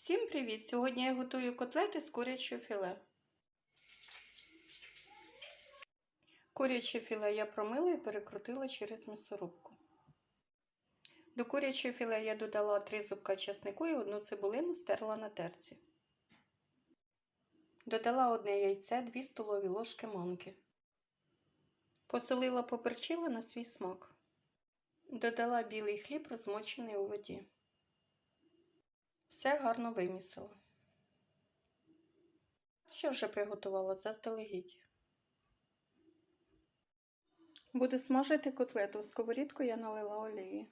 Всім привіт! Сьогодні я готую котлети з курячого філе. Куряче філе я промила і перекрутила через м'ясорубку. До курячого філе я додала 3 зубка чеснику і одну цибулину стерла на терці. Додала одне яйце, 2 столові ложки манки. Посолила поперчила на свій смак. Додала білий хліб, розмочений у воді. Все гарно вимісила. Що вже приготувала заздалегідь. Буду смажити котлету. В сковорідку я налила олії.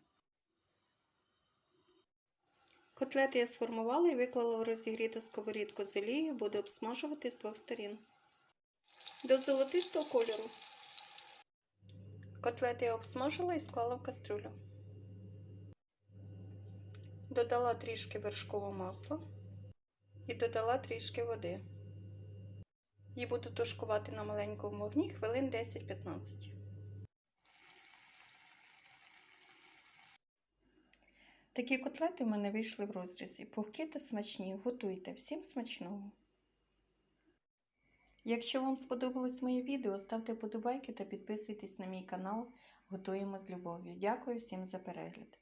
Котлети я сформувала і виклала в розігріту сковорідку з олією, буду обсмажувати з двох сторін. До золотистого кольору. Котлети я обсмажила і склала в кастрюлю. Додала трішки вершкового масла і додала трішки води. Її буду тушкувати на маленькому вогні хвилин 10-15. Такі котлети в мене вийшли в розрізі. Пухкі та смачні. Готуйте. Всім смачного! Якщо вам сподобалось моє відео, ставте вподобайки та підписуйтесь на мій канал. Готуємо з любов'ю. Дякую всім за перегляд!